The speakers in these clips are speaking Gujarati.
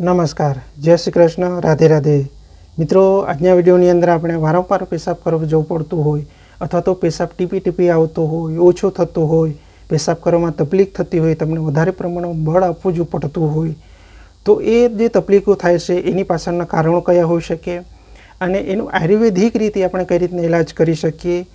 નમસ્કાર. જય શ્રી કૃષ્ણ. રાધે રાધે. મિત્રો, આજના વિડીયોની અંદર આપણે વારંવાર પેશાબ કરવા જવું પડતું હોય અથવા તો પેશાબ ટીપી ટીપી આવતો હોય, ઓછો થતો હોય, પેશાબ કરવામાં તકલીફ થતી હોય, તમને વધારે પ્રમાણમાં બળ આપવું જ પડતું હોય, તો એ જે તકલીફો થાય છે, એની પાછળના કારણો કયા હોઈ શકે? અને એનું આયુર્વેદિક રીતે આપણે કઈ રીતના ઇલાજ કરી શકીએ?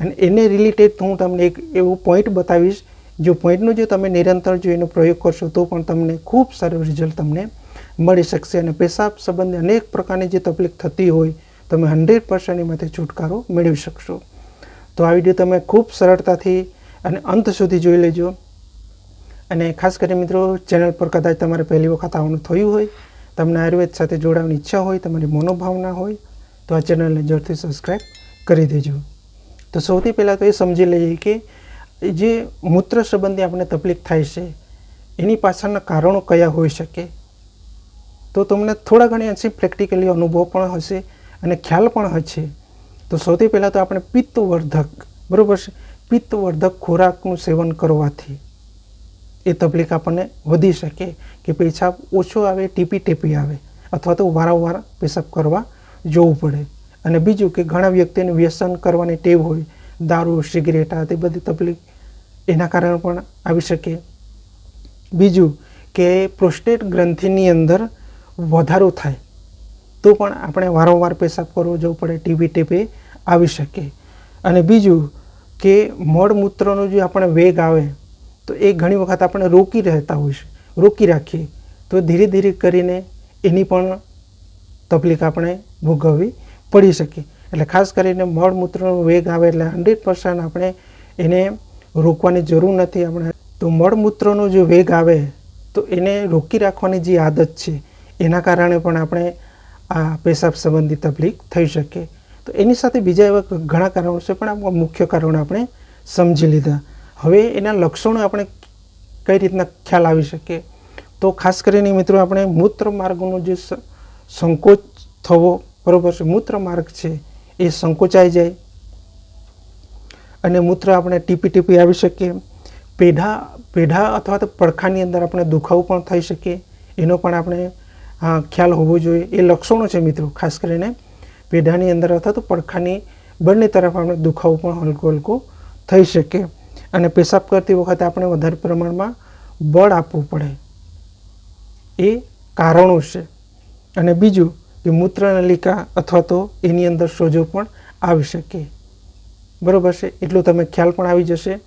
અને એને રિલેટેડ હું તમને એક એવો પોઈન્ટ બતાવીશ. જો પોઈન્ટનો જો તમે નિરંતર જો એનો પ્રયોગ કરશો, તો પણ તમને ખૂબ સારું રિઝલ્ટ તમને મળી શકશે અને પેશાબ સંબંધી અનેક પ્રકારની જે તકલીફ થતી હોય, તમે હંડ્રેડ પર્સન્ટ એમાંથી છુટકારો મેળવી શકશો. તો આ વીડિયો તમે ખૂબ સરળતાથી અને અંત સુધી જોઈ લેજો. અને ખાસ કરીને મિત્રો, ચેનલ પર કદાચ તમારે પહેલી વખત આવવાનું થયું હોય, તમને આયુર્વેદ સાથે જોડાવાની ઈચ્છા હોય, તમારી મનોભાવના હોય, તો આ ચેનલને જરૂરથી સબસ્ક્રાઈબ કરી દેજો. તો સૌથી પહેલાં તો એ સમજી લઈએ કે જે મૂત્ર સંબંધી આપણને તકલીફ થાય છે, એની પાછળના કારણો કયા હોઈ શકે? તો તમને થોડા ઘણી અંશે પ્રેક્ટિકલી અનુભવ પણ હશે અને ખ્યાલ પણ હશે. તો સૌથી પહેલાં તો આપણે પિત્તવર્ધક, બરાબર છે? પિત્તવર્ધક ખોરાકનું સેવન કરવાથી એ તકલીફ આપણને વધી શકે કે પેશાબ ઓછો આવે, ટીપી ટીપી આવે અથવા તો વારંવાર પેશાબ કરવા જવું પડે. અને બીજું કે ઘણા વ્યક્તિને વ્યસન કરવાની ટેવ હોય, દારૂ, સિગરેટ આ તે બધી તકલીફ એના કારણે પણ આવી શકે. બીજું કે પ્રોસ્ટેટ ગ્રંથિની અંદર વધારો થાય, તો પણ આપણે વારંવાર પેશાબ કરવો જવું પડે ટીબી ટીપે આવી શકે. અને બીજું કે મળમૂત્રનો જે આપણે વેગ આવે, તો એ ઘણી વખત આપણે રોકી રહેતા હોય છે, રોકી રાખીએ. તો ધીરે ધીરે કરીને એની પણ તકલીફ આપણે ભોગવવી પડી શકે. એટલે ખાસ કરીને મળમૂત્રનો વેગ આવે એટલે હંડ્રેડ પર્સન્ટ આપણે એને રોકવાની જરૂર નથી આપણે. તો મળમૂત્રનો જે વેગ આવે, તો એને રોકી રાખવાની જે આદત છે એના કારણે પણ આપણે આ પેશાબ સંબંધી તકલીફ થઈ શકે. તો એની સાથે બીજા એવા ઘણા કારણો છે, પણ આ મુખ્ય કારણો આપણે સમજી લીધા. હવે એના લક્ષણો આપણે કઈ રીતના ખ્યાલ આવી શકે? તો ખાસ કરીને મિત્રો આપણે મૂત્ર માર્ગનો જે સંકોચ થવો, બરોબર છે, મૂત્ર માર્ગ છે, એ સંકોચાઈ જાય. અને મૂત્ર આપણે ટીપી ટીપી આવી શકીએ પેઢા પેઢા અથવા તો પડખાની અંદર આપણે દુખાવો પણ થઈ શકે. એનો પણ આપણે ખ્યાલ હોવો જોઈએ. એ લક્ષણો છે મિત્રો, ખાસ કરીને પેઢાની અંદર અથવા તો પડખાની બંને તરફ આપણે દુખાવો પણ હલકો હલકો થઈ શકે. અને પેશાબ કરતી વખતે આપણે વધારે પ્રમાણમાં બળ આપવું પડે. એ કારણો છે. અને બીજું કે મૂત્રનલિકા અથવા તો એની અંદર સોજો પણ આવી શકે. બરાબર છે? એટલું તમે ખ્યાલ પણ આવી જશે.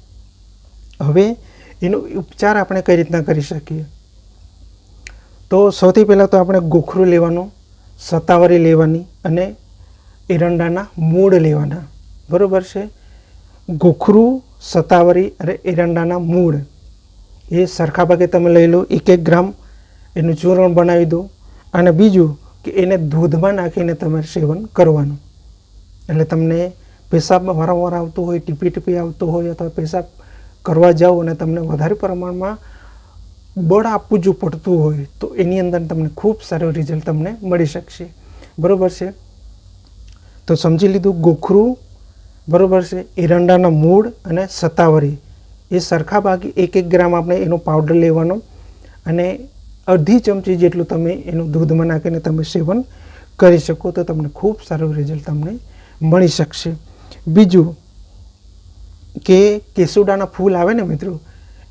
હવે એનો ઉપચાર આપણે કઈ રીતના કરી શકીએ? તો સૌથી પહેલાં તો આપણે ગોખરું લેવાનું સતાવરી લેવાની અને એરંડાના મૂળ લેવાના. બરાબર છે? ગોખરું સતાવરી અને એરંડાના મૂળ. એ સરખા ભાગે તમે લઈ લો, એક એક ગ્રામ એનું ચૂરણ બનાવી દો. અને બીજું કે એને દૂધમાં નાખીને તમારે સેવન કરવાનું. એટલે તમને પેશાબમાં વારંવાર આવતું હોય ટીપી ટીપી આવતું હોય અથવા પેશાબ કરવા જાઓ અને તમને વધારે પ્રમાણમાં બળ આપવું જો પડતું હોય તો એની અંદર તમને ખૂબ સારું રિઝલ્ટ તમને મળી શકશે. બરાબર છે? તો સમજી લીધું, ગોખરું, બરોબર છે એરંડાના મૂળ અને સતાવરી એ સરખા ભાગે એક એક ગ્રામ આપણે એનો પાવડર લેવાનો અને અડધી ચમચી જેટલું તમે એનું દૂધમાં નાખીને તમે સેવન કરી શકો તો તમને ખૂબ સારું રિઝલ્ટ તમને મળી શકશે. બીજું કે કેસુડાના ફૂલ આવે ને મિત્રો,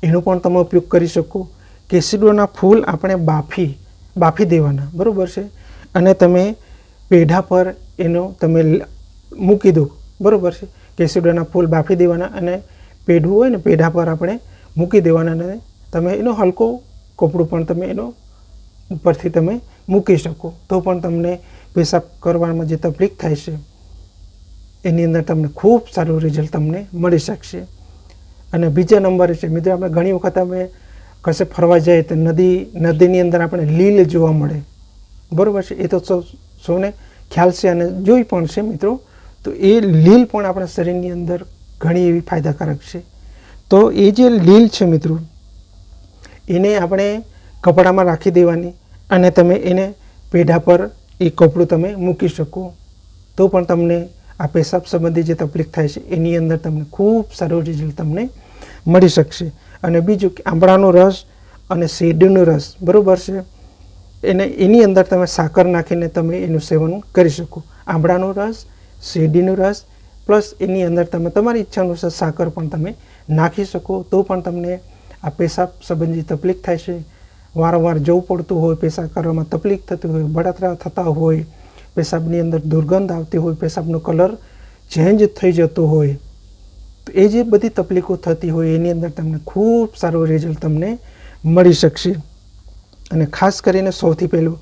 એનો પણ તમે ઉપયોગ કરી શકો. કેસુડાના ફૂલ આપણે બાફી બાફી દેવાના, બરાબર છે? અને તમે પેઢા પર એનો તમે મૂકી દો, બરાબર છે? કેસુડાના ફૂલ બાફી દેવાના અને પેઢું હોય ને, પેઢા પર આપણે મૂકી દેવાના અને તમે એનો હલકો કપડું પણ તમે એનો ઉપરથી તમે મૂકી શકો. તો પણ તમને પેશાબ કરવામાં જે તકલીફ થાય છે, એની અંદર તમને ખૂબ સારું રિઝલ્ટ તમને મળી શકશે. અને બીજા નંબરે છે, મિત્રો, આપણે ઘણી વખત અમે કશે ફરવા જઈએ તો નદી, નદીની અંદર આપણે લીલ જોવા મળે. બરાબર છે? એ તો સૌને ખ્યાલ છે અને જોઈ પણ છે મિત્રો. તો એ લીલ પણ આપણા શરીરની અંદર ઘણી એવી ફાયદાકારક છે. તો એ જે લીલ છે મિત્રો, એને આપણે કપડામાં રાખી દેવાની અને તમે એને પેઢા પર એ કપડું તમે મૂકી શકો. તો પણ તમને આ પેશાબ સંબંધી જે તકલીફ થાય છે, એની અંદર તમને ખૂબ સારું રિઝલ્ટ તમને મળી શકશે. અને બીજું કે આંબળાનો રસ અને શેરડીનો રસ, બરાબર છે? એને, એની અંદર તમે સાકર નાખીને તમે એનું સેવન કરી શકો. આંબળાનો રસ, શેરડીનો રસ, પ્લસ એની અંદર તમે, તમારી ઈચ્છા અનુસાર સાકર પણ તમે નાખી શકો. તો પણ તમને આ પેશાબ સંબંધી તકલીફ થાય છે. વારંવાર જવું પડતું હોય, પેશાબ કરવામાં તકલીફ થતી હોય, બળતરા થતા હોય, પેશાબની અંદર દુર્ગંધ આવતી હોય, પેશાબનો કલર ચેન્જ થઈ જતો હોય એ જે બધી તકલીફો થતી હોય, એની અંદર તમને ખૂબ સારું રિઝલ્ટ તમને મળી શકશે. અને ખાસ કરીને સૌથી પહેલું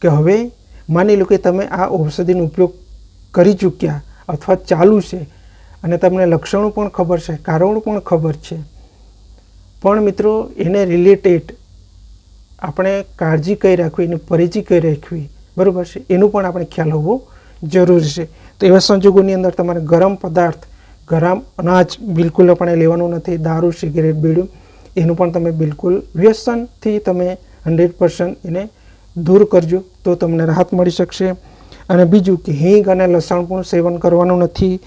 કે હવે માની લો કે તમે આ ઔષધિનો ઉપયોગ કરી ચૂક્યા અથવા ચાલુ છે અને તમને લક્ષણો પણ ખબર છે, કારણો પણ ખબર છે. પણ મિત્રો, એને રિલેટેડ આપણે કાળજી કઈ રાખવી, એની પરિચય કઈ રાખવી, બરાબર છે? એનું પણ આપણે ખ્યાલ હોવો જરૂરી છે. તો એવા સંજોગોની અંદર તમારે ગરમ પદાર્થ ગરમ અનાજ બિલકુલ આપણે લેવાનું નથી, દારૂ, સિગરેટ, બીડું, એનું પણ તમે બિલકુલ વ્યસનથી તમે હંડ્રેડ પર્સન્ટ એને દૂર કરજો, તો તમને રાહત મળી શકશે. અને બીજું કે હિંગ અને લસણ પણ સેવન કરવાનું નથી.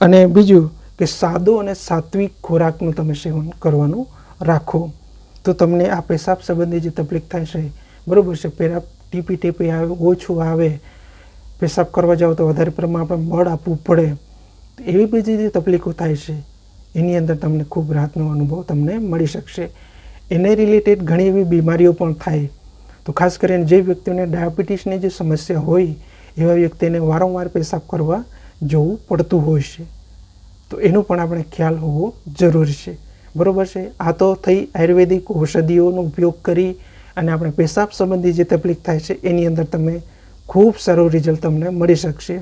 અને બીજું કે સાદો અને સાત્વિક ખોરાકનું તમે સેવન કરવાનું રાખો. તો તમને આ પેશાબ સંબંધી જે તકલીફ થાય છે, બરાબર છે પેરા ટીપી ટીપી આવે, ઓછું આવે, પેશાબ કરવા જાઓ તો વધારે પ્રમાણમાં બળ આપવું પડે. એવી બીજી જે તકલીફો થાય છે, એની અંદર તમને ખૂબ રાહતનો અનુભવ તમને મળી શકશે. એને રિલેટેડ ઘણી એવી બીમારીઓ પણ થાય. તો ખાસ કરીને જે વ્યક્તિઓને ડાયાબિટીસની જે સમસ્યા હોય, એવા વ્યક્તિને વારંવાર પેશાબ કરવા જવું પડતું હોય છે. તો એનો પણ આપણે ખ્યાલ હોવો જરૂરી છે. બરાબર છે? આ તો થઈ આયુર્વેદિક ઔષધિઓનો ઉપયોગ કરી અને આપણે પેશાબ સંબંધી જે તકલીફ થાય છે, એની અંદર તમે ખૂબ સારું રિઝલ્ટ તમને મળી શકશે.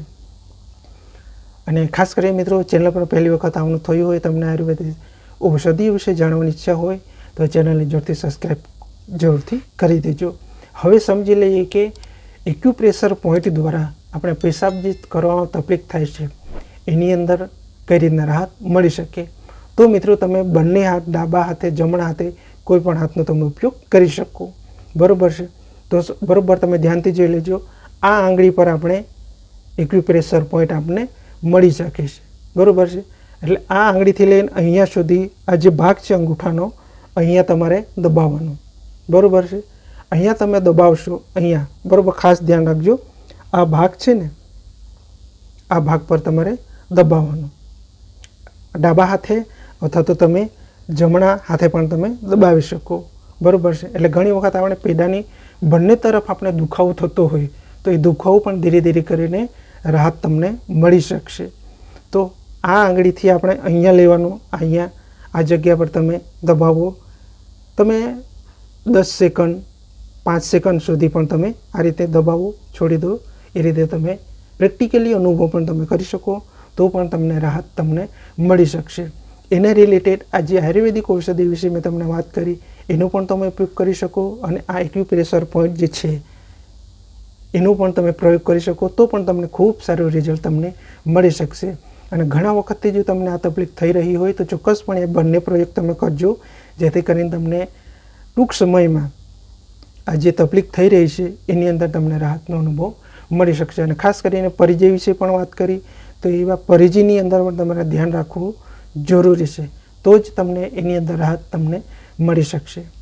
અને ખાસ કરી મિત્રો ચેનલ પર પહેલી વખત આવવાનું થયું હોય, તમને આયુર્વેદિક ઔષધિ વિશે જાણવાની ઈચ્છા હોય, તો ચેનલને જોરથી સબસ્ક્રાઈબ જરૂરથી કરી દેજો. હવે સમજી લઈએ કે એક્યુપ્રેશર પોઈન્ટ દ્વારા આપણે પેશાબ જે કરવામાં તકલીફ થાય છે, એની અંદર કઈ રીતના રાહત મળી શકે? તો મિત્રો, તમે બંને હાથ ડાબા હાથે, જમણા હાથે કોઈ પણ હાથનો તમે ઉપયોગ કરી શકો. બરાબર છે? તો બરાબર તમે ધ્યાનથી જોઈ લેજો. આ આંગળી પર આપણે એક્યુપ્રેશર પોઈન્ટ આપણને મળી શકે છે. બરાબર છે? એટલે આ આંગળીથી લઈને અહીંયા સુધી આ જે ભાગ છે અંગૂઠાનો, અહીંયા તમારે દબાવવાનો. બરાબર છે? અહીંયા તમે દબાવશો અહીંયા. બરાબર? ખાસ ધ્યાન રાખજો. આ ભાગ છે ને, આ ભાગ પર તમારે દબાવવાનો. ડાબા હાથે અથવા તો તમે જમણા હાથે પણ તમે દબાવી શકો. બરાબર છે? એટલે ઘણી વખત આપણે પેડાની બંને તરફ આપણે દુખાવો થતો હોય, તો એ દુખાવો પણ ધીરે ધીરે કરીને રાહત તમને મળી શકશે. તો આ આંગળીથી આપણે અહીંયા લેવાનું, અહીંયા આ જગ્યા પર તમે દબાવો. તમે દસ સેકન્ડ, પાંચ સેકન્ડ સુધી પણ તમે આ રીતે દબાવો, છોડી દો. એ રીતે તમે પ્રેક્ટિકલી અનુભવ પણ તમે કરી શકો, તો પણ તમને રાહત તમને મળી શકશે. એને રિલેટેડ આ જે આયુર્વેદિક ઔષધિ વિશે મેં તમને વાત કરી, એનો પણ તમે ઉપયોગ કરી શકો. અને આ એક્યુપ્રેશર પોઈન્ટ જે છે એનો પણ તમે પ્રયોગ કરી શકો, તો પણ તમને ખૂબ સારું રિઝલ્ટ તમને મળી શકશે. અને ઘણા વખતથી જો તમને આ તકલીફ થઈ રહી હોય, તો ચોક્કસપણે એ બંને પ્રયોગ તમે કરજો, જેથી કરીને તમને ટૂંક સમયમાં આ જે તકલીફ થઈ રહી છે, એની અંદર તમને રાહતનો અનુભવ મળી શકશે. અને ખાસ કરીને પરિજય વિશે પણ વાત કરી, તો એવા પરિજયની અંદર પણ તમારે ધ્યાન રાખવું જરૂરી છે. તો જ તમને એની અંદર રાહત તમને મળી શકશે.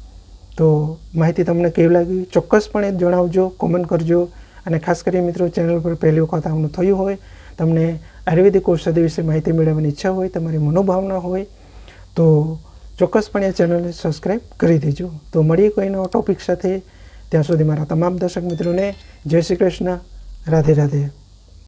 તો માહિતી તમને કેવી લાગી? ચોક્કસપણે જણાવજો કોમેન્ટ કરજો. અને ખાસ કરી મિત્રો ચેનલ પર પહેલી વખત આવવાનું થયું હોય, તમને આયુર્વેદિક ઔષધિ વિશે માહિતી મેળવવાની ઈચ્છા હોય, તમારી મનોભાવના હોય, તો ચોક્કસપણે આ ચેનલને સબસ્ક્રાઈબ કરી દેજો. તો મળીએ કોઈ નવા ટોપિક સાથે. ત્યાં સુધી મારા તમામ દર્શક મિત્રોને જય શ્રી કૃષ્ણ. રાધે રાધે.